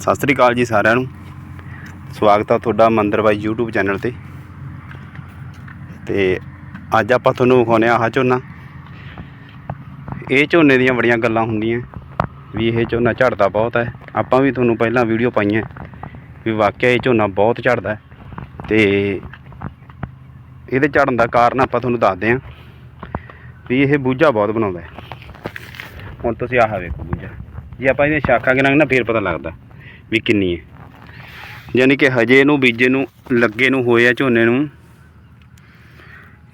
ਸਤਿ ਸ੍ਰੀ ਅਕਾਲ ਜੀ ਸਾਰਿਆਂ ਨੂੰ। ਸਵਾਗਤ ਆ ਤੁਹਾਡਾ ਮੰਦਰ ਬਾਈ YouTube ਚੈਨਲ ਤੇ। ਤੇ ਅੱਜ ਆਪਾਂ ਤੁਹਾਨੂੰ ਵਿਖਾਉਂਦੇ ਆ ਆਹ ਝੋਨਾ। ਇਹ ਝੋਨੇ ਦੀਆਂ ਬੜੀਆਂ ਗੱਲਾਂ ਹੁੰਦੀਆਂ। ਵੀ ਇਹ ਝੋਨਾ ਝੜਦਾ ਬਹੁਤ ਹੈ। ਆਪਾਂ ਵੀ ਤੁਹਾਨੂੰ ਪਹਿਲਾਂ ਵੀਡੀਓ ਪਾਈਆਂ। ਵੀ ਵਾਕਿਆ ਇਹ ਝੋਨਾ ਬਹੁਤ ਝੜਦਾ ਹੈ। ਤੇ ਇਹਦੇ ਝੜਨ ਦਾ ਕਾਰਨ ਆਪਾਂ ਤੁਹਾਨੂੰ ਦੱਸਦੇ ਹਾਂ। ਵੀ ਇਹ ਬੂਝਾ ਬਹੁਤ ਬਣਾਉਂਦਾ ਹੁਣ ਤੁਸੀਂ ਆਹ ਵੇਖੋ ਬੂਝਾ। ਜੇ ਆਪਾਂ ਇਹਦੀਆਂ ਸ਼ਾਖਾਂ ਗਿਣਾਂਗੇ ਨਾ, ਫੇਰ ਪਤਾ ਲੱਗਦਾ। ਵੀ ਕਿੰਨੀ ਹੈ। ਯਾਨੀ ਕਿ ਹਜੇ ਇਹਨੂੰ, ਬੀਜੇ ਨੂੰ, ਲੱਗੇ ਨੂੰ, ਹੋਏ ਆ ਝੋਨੇ ਨੂੰ,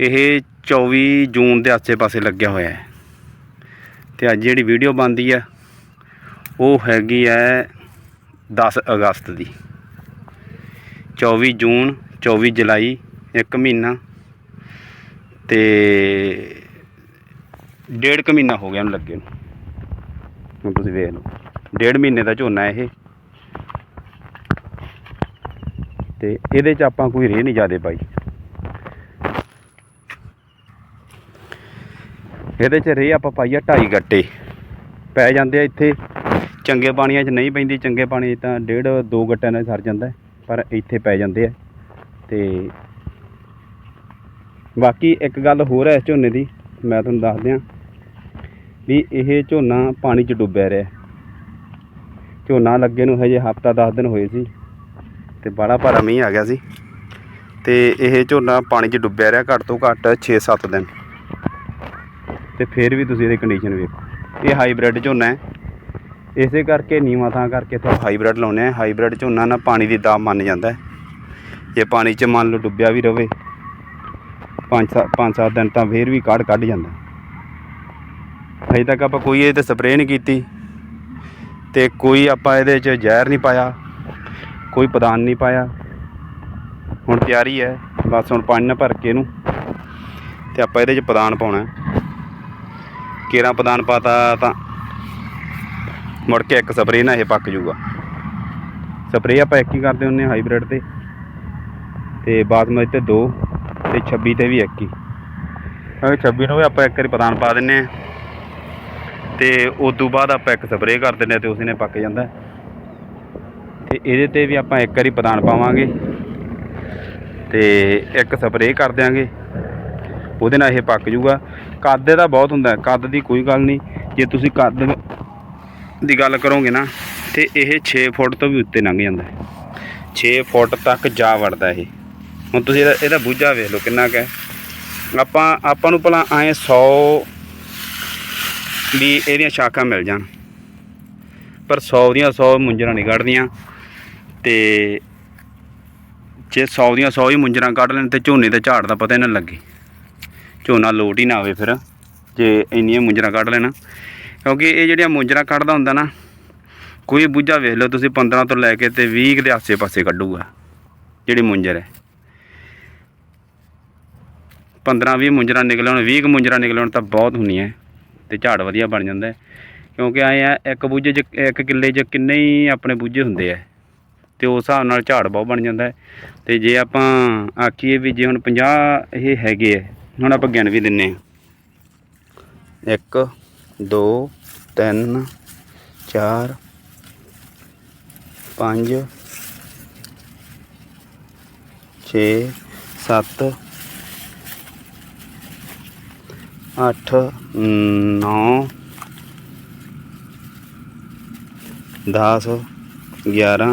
ਇਹ 24 ਜੂਨ ਦੇ ਆਸੇ-ਪਾਸੇ ਲੱਗਿਆ ਹੋਇਆ ਹੈ। ਤੇ ਅੱਜ ਜਿਹੜੀ ਵੀਡੀਓ ਬਣਦੀ ਆ, ਉਹ ਹੈਗੀ ਹੈ 10 ਅਗਸਤ ਦੀ। 24 ਜੂਨ 24 ਜੁਲਾਈ, ਇੱਕ ਮਹੀਨਾ ਤੇ ਡੇਢ ਕੁ ਮਹੀਨਾ ਹੋ ਗਿਆ ਉਹਨੂੰ ਲੱਗੇ ਨੂੰ। ਹੁਣ ਤੁਸੀਂ ਵੇਖ ਲਓ, ਡੇਢ ਮਹੀਨੇ ਦਾ ਝੋਨਾ ਇਹ। ਤੇ ਇਹਦੇ ਚ ਆਪਾਂ ਕੋਈ ਰੇਹ ਨਹੀਂ ਜ਼ਿਆਦੇ ਪਾਈ। ਇਹਦੇ ਚ ਰੇਹ ਆਪਾਂ ਪਾਈ ਆ ਢਾਈ ਗੱਟੇ। ਪੈ ਜਾਂਦੇ ਆ ਇੱਥੇ। ਚੰਗੇ ਪਾਣੀਆਂ 'ਚ ਨਹੀਂ ਪੈਂਦੀ, ਚੰਗੇ ਪਾਣੀ 'ਚ ਤਾਂ ਡੇਢ ਦੋ ਗੱਟਿਆਂ ਨਾਲ ਸਰ ਜਾਂਦਾ ਪਰ ਇੱਥੇ ਪੈ ਜਾਂਦੇ ਆ। ਤੇ ਬਾਕੀ ਇੱਕ ਗੱਲ ਹੋਰ ਹੈ ਇਸ ਝੋਨੇ ਦੀ, ਮੈਂ ਤੁਹਾਨੂੰ ਦੱਸ ਦਿਆਂ ਵੀ ਇਹ ਝੋਨਾ ਪਾਣੀ 'ਚ ਡੁੱਬਿਆ ਰਿਹਾ। ਝੋਨਾ ਲੱਗੇ ਨੂੰ ਹਜੇ ਹਫਤਾ 10 ਦਿਨ ਹੋਏ ਸੀ। ਤੇ ਬੜਾ ਭਾਰਾ ਮੀਂਹ ਆ ਗਿਆ ਸੀ। ਤੇ ਇਹ ਝੋਨਾ ਪਾਣੀ 'ਚ ਡੁੱਬਿਆ ਰਿਹਾ ਘੱਟ ਤੋਂ ਘੱਟ 6-7 ਦਿਨ। ਤੇ ਫਿਰ ਵੀ ਤੁਸੀਂ ਇਹਦੀ ਕੰਡੀਸ਼ਨ ਵੇਖੋ। ਇਹ ਹਾਈਬ੍ਰਿਡ ਝੋਨਾ ਹੈ। ਇਸੇ ਕਰਕੇ ਨੀਵਾਂ ਥਾਂ ਕਰਕੇ ਇੱਥੇ ਹਾਈਬ੍ਰਿਡ ਲਾਉਂਦੇ ਆ ਹਾਈਬ੍ਰਿਡ ਝੋਨਾ ਨਾ ਪਾਣੀ ਦੀ ਦਾਬ ਮੰਨ ਜਾਂਦਾ ਹੈ। ਜੇ ਪਾਣੀ 'ਚ ਮੰਨ ਲਓ ਡੁੱਬਿਆ ਵੀ ਰਵੇ, ਪੰਜ ਸੱਤ ਪੰਜ ਸੱਤ ਦਿਨ ਤਾਂ ਫੇਰ ਵੀ ਕੱਢ ਕੱਢ ਜਾਂਦਾ ਅਜੇ ਤੱਕ ਆਪਾਂ ਕੋਈ ਇਹ ਤੇ ਸਪਰੇਅ ਨਹੀਂ ਕੀਤੀ। ਤੇ ਕੋਈ ਆਪਾਂ ਇਹਦੇ 'ਚ ਜ਼ਹਿਰ ਨਹੀਂ ਪਾਇਆ। ਕੋਈ ਪਦਾਨ ਨਹੀਂ ਪਾਇਆ। ਹੁਣ ਤਿਆਰੀ ਹੈ। ਬਸ ਹੁਣ ਪਾਣੀ ਨਾਲ ਭਰ ਕੇ ਇਹਨੂੰ। ਤੇ ਆਪਾਂ ਇਹਦੇ 'ਚ ਪਦਾਨ ਪਾਉਣਾ ਹੈ। ਕੇਰਾਂ ਪਦਾਨ ਪਾਤਾ ਤਾਂ ਮੁੜ ਕੇ ਇੱਕ ਸਪਰੇਅ ਨਾਲ ਇਹ ਪੱਕ ਜਾਊਗਾ। ਸਪਰੇਅ ਆਪਾਂ ਇੱਕ ਹੀ ਕਰਦੇ ਹੁੰਨੇ ਹਾਈਬ੍ਰਿਡ ਤੇ। ਤੇ ਬਾਸਮਤੀ ਤੇ ਦੋ ਤੇ 26 ਤੇ ਵੀ ਇੱਕ ਹੀ। ਕਿਉਂਕਿ 26 ਨੂੰ ਵੀ ਆਪਾਂ ਇੱਕ ਵਾਰੀ ਪਦਾਨ ਪਾ ਦਿੰਨੇ ਆ ਤੇ ਉਸ ਤੋਂ ਬਾਅਦ ਆਪਾਂ ਇੱਕ ਸਪਰੇਅ ਕਰ ਦਿੰਨੇ ਆ ਤੇ ਉਸੇ ਨੇ ਪੱਕ ਜਾਂਦਾ ਤੇ ਇਹਦੇ ਤੇ ਵੀ ਆਪਾਂ ਇੱਕ ਵਾਰੀ ਪਦਾਨ ਪਾਵਾਂਗੇ ਤੇ ਇੱਕ ਸਪਰੇਅ ਕਰ ਦਿਆਂਗੇ। ਉਹਦੇ ਨਾਲ ਇਹ ਪੱਕ ਜੂਗਾ। ਕੱਦ ਇਹਦਾ ਬਹੁਤ ਹੁੰਦਾ, ਕੱਦ ਦੀ ਕੋਈ ਗੱਲ ਨਹੀਂ। ਜੇ ਤੁਸੀਂ ਕੱਦ ਦੀ ਗੱਲ ਕਰੋਗੇ ਨਾ, ਤੇ ਇਹ 6 ਫੁੱਟ ਤੋਂ ਵੀ ਉੱਤੇ ਲੰਘ ਜਾਂਦਾ। ਹੈ 6 ਫੁੱਟ ਤੱਕ ਜਾ ਵੜਦਾ ਇਹ। ਹੁਣ ਤੁਸੀਂ ਇਹਦਾ ਇਹਦਾ ਬੂਝਾ ਵੇਖ ਲਓ ਕਿੰਨਾ ਕੁ ਹੈ। ਆਪਾਂ ਆਪਾਂ ਨੂੰ ਭਲਾ ਐਂ 100 ਵੀ ਇਹਦੀਆਂ ਸ਼ਾਖਾਂ ਮਿਲ ਜਾਣ। ਪਰ 100 ਦੀਆਂ 100 ਮੁੰਜਰਾਂ ਨਹੀਂ ਕੱਢਦੀਆਂ ਤੇ ਜੇ 100 ਦੀਆਂ 100 ਹੀ ਮੁੰਜਰਾਂ ਕੱਢ ਲੈਣ ਤੇ ਝੋਨੇ ਦੇ ਝਾੜ ਦਾ ਪਤਾ ਹੀ ਨਾ ਲੱਗੇ। ਝੋਨਾ ਲੋਟ ਹੀ ਨਾ ਆਵੇ ਫਿਰ, ਜੇ ਇੰਨੀਆਂ ਮੁੰਜਰਾਂ ਕੱਢ ਲੈਣਾ। ਕਿਉਂਕਿ ਇਹ ਜਿਹੜੀਆਂ ਮੁੰਜਰਾਂ ਕੱਢਦਾ ਹੁੰਦਾ ਨਾ, ਕੋਈ ਬੂਝਾ ਵੇਖ ਲਓ ਤੁਸੀਂ 15 ਤੋਂ ਲੈ ਕੇ ਤੇ 20 ਦੇ ਆਸੇ-ਪਾਸੇ ਕੱਢੂਗਾ, ਜਿਹੜੀ ਮੁੰਜਰ ਹੈ। 15 20 ਮੁੰਜਰਾਂ ਨਿਕਲਣ 20 ਕੁ ਮੁੰਜਰਾਂ ਨਿਕਲਣ ਤਾਂ ਬਹੁਤ ਹੁੰਦੀਆਂ ਤੇ ਝਾੜ ਵਧੀਆ ਬਣ ਜਾਂਦਾ ਕਿਉਂਕਿ ਆਏ ਆ, ਇੱਕ ਬੂਝੇ 'ਚ, ਇੱਕ ਕਿੱਲੇ 'ਚ ਕਿੰਨੇ ਹੀ ਆਪਣੇ ਬੂਝੇ ਹੁੰਦੇ ਆ। ਤੇ ਉਸ ਹਿਸਾਬ ਨਾਲ ਝਾੜ ਬਹੁਤ ਬਣ ਜਾਂਦਾ ਹੈ। ਤੇ ਜੇ ਆਪਾਂ ਆਖੀਏ ਵੀ ਜੇ ਹੁਣ 50 ਇਹ ਹੈਗੇ ਆ, ਹੁਣ ਆਪਾਂ ਗਿਣ ਵੀ ਦਿੰਨੇ ਆ। 1 2 3 4 5 6 7 8 9 10 11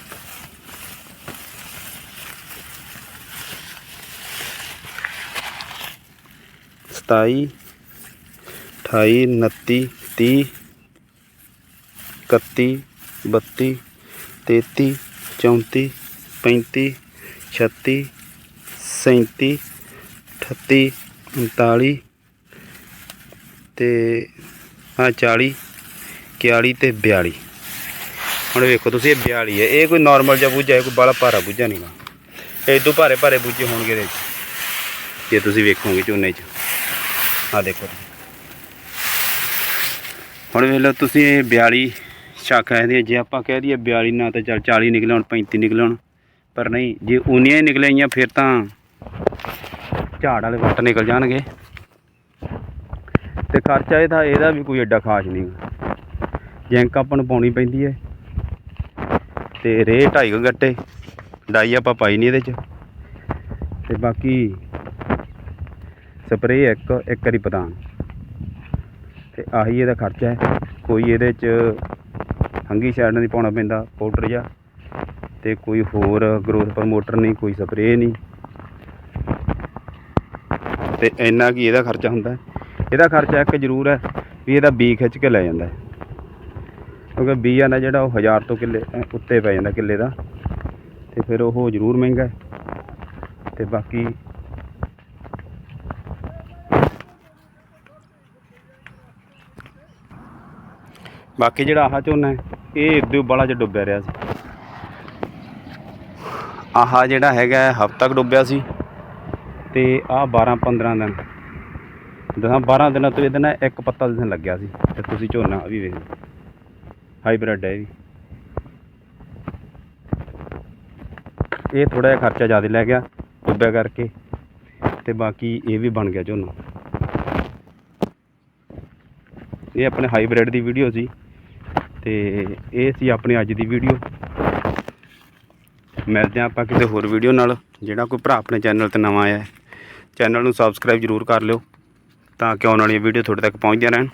ਸਤਾਈ, ਅਠਾਈ, ਉਨੱਤੀ, ਤੀਹ, ਇਕੱਤੀ, ਬੱਤੀ, ਤੇਤੀ, ਚੌਂਤੀ, ਪੈਂਤੀ, ਛੱਤੀ, ਸੈਂਤੀ, ਅਠੱਤੀ, ਉਨਤਾਲੀ ਤੇ ਆ 40 41 ਤੇ 42 ਹੁਣ ਵੇਖੋ ਤੁਸੀਂ, ਇਹ 42 ਹੈ। ਇਹ ਕੋਈ ਨਾਰਮਲ ਜਿਹਾ ਬੂਝਾ ਹੈ ਕੋਈ ਬੜਾ ਭਾਰਾ ਬੂਝਾ ਨਹੀਂਗਾ ਇਹ ਤੋਂ ਭਾਰੇ ਭਾਰੇ ਬੂਝੇ ਹੋਣਗੇ ਇਹਦੇ 'ਚ ਜੇ ਤੁਸੀਂ ਵੇਖੋਗੇ ਝੋਨੇ 'ਚ। ਆ ਦੇਖੋ ਹੁਣ ਵੇਖ ਲਓ ਤੁਸੀਂ ਇਹ 42 ਸ਼ਾਖਾ ਇਹਦੀਆਂ ਜੇ ਆਪਾਂ ਕਹਿ ਦਈਏ 42 ਨਾ ਤਾਂ ਚੱਲ 40 ਨਿਕਲਣ ਹੁਣ 35 ਨਿਕਲੇ ਹੁਣ। ਪਰ ਨਹੀਂ, ਜੇ ਉਨੀਆਂ ਹੀ ਨਿਕਲਈਆਂ ਫਿਰ ਤਾਂ ਝਾੜ ਵਾਲੇ ਵੱਟ ਨਿਕਲ ਜਾਣਗੇ। ਤੇ ਖਰਚਾ ਇਹਦਾ ਇਹਦਾ ਵੀ ਕੋਈ ਐਡਾ ਖਾਸ ਨਹੀਂ। ਜੈਂਕ ਆਪਾਂ ਨੂੰ ਪਾਉਣੀ ਪੈਂਦੀ ਹੈ। ਤੇ ਰੇ ਢਾਈ ਕੁ ਗੱਟੇ, ਡਾਈ ਆਪਾਂ ਪਾਈ ਨਹੀਂ ਇਹਦੇ ਚ। ਤੇ ਬਾਕੀ ਸਪਰੇਅ ਇੱਕ ਇੱਕ ਵਾਰੀ ਪਤਾਨ ਤੇ ਆਹੀ ਇਹਦਾ ਖਰਚਾ ਹੈ। ਕੋਈ ਇਹਦੇ ਚ ਫੰਗੀ ਸਾਈਡ ਨਹੀਂ ਪਾਉਣਾ ਪੈਂਦਾ ਪਾਊਡਰ ਜਾਂ ਤੇ ਕੋਈ ਹੋਰ ਗਰੋਥ ਪ੍ਰਮੋਟਰ ਨਹੀਂ, ਕੋਈ ਸਪਰੇਅ ਨਹੀਂ। ਤੇ ਇੰਨਾ ਕੀ ਇਹਦਾ ਖਰਚਾ ਹੁੰਦਾ ਇਹਦਾ ਖਰਚਾ ਇੱਕ ਜ਼ਰੂਰ ਹੈ ਵੀ ਇਹਦਾ ਬੀ ਖਿੱਚ ਕੇ ਲੈ ਜਾਂਦਾ ਕਿਉਂਕਿ ਬੀ ਆ ਨਾ ਜਿਹੜਾ ਉਹ 1000 ਤੋਂ ਕਿੱਲੇ ਉੱਤੇ ਪੈ ਜਾਂਦਾ ਕਿੱਲੇ ਦਾ। ਤੇ ਫਿਰ ਉਹ ਜ਼ਰੂਰ ਮਹਿੰਗਾ ਹੈ। ਤੇ ਬਾਕੀ ਬਾਕੀ ਜਿਹੜਾ ਆਹ ਝੋਨਾ ਹੈ, ਇਹ ਇਦੋਂ ਬਾਲਾ ਚ ਡੁੱਬਿਆ ਰਿਹਾ ਸੀ। ਆਹ ਜਿਹੜਾ ਹੈਗਾ ਹਫ਼ਤਾ ਕੁ ਡੁੱਬਿਆ ਸੀ ਤੇ ਆਹ 12 15 ਦਿਨ। ਦਸਾਂ 12 ਦਿਨਾਂ ਤੋਂ ਇਹਦੇ ਨਾਲ ਇੱਕ ਪੱਤਾ ਦਿਸਣ ਲੱਗਿਆ ਸੀ ਤੇ ਤੁਸੀਂ ਝੋਨਾ ਆਹ ਵੀ ਵੇਖ ਲਓ। ਹਾਈਬ੍ਰਿਡ ਹੈ ਇਹ ਵੀ। ਇਹ ਥੋੜਾ ਜਿਹਾ ਖਰਚਾ ਜ਼ਿਆਦਾ ਲੈ ਗਿਆ, ਡੁੱਬਿਆ ਕਰਕੇ ਤੇ ਬਾਕੀ ਇਹ ਵੀ ਬਣ ਗਿਆ ਝੋਨਾ। ਇਹ ਆਪਣੇ ਹਾਈਬ੍ਰਿਡ ਦੀ ਵੀਡੀਓ ਸੀ। ਤੇ ਇਹ ਸੀ ਆਪਣੀ ਅੱਜ ਦੀ ਵੀਡੀਓ। ਮਿਲਦੇ ਹਾਂ ਆਪਾਂ ਕਿਸੇ ਹੋਰ ਵੀਡੀਓ ਨਾਲ। ਜਿਹੜਾ ਕੋਈ ਭਰਾ ਆਪਣੇ ਚੈਨਲ ਤੇ ਨਵਾਂ ਆਇਆ ਹੈ, ਚੈਨਲ ਨੂੰ ਸਬਸਕ੍ਰਾਈਬ ਜ਼ਰੂਰ ਕਰ ਲਿਓ, ਤਾਂ ਕਿ ਆਉਣ ਵਾਲੀਆਂ ਵੀਡੀਓ ਤੁਹਾਡੇ ਤੱਕ ਪਹੁੰਚਦੀਆਂ ਰਹਿਣ।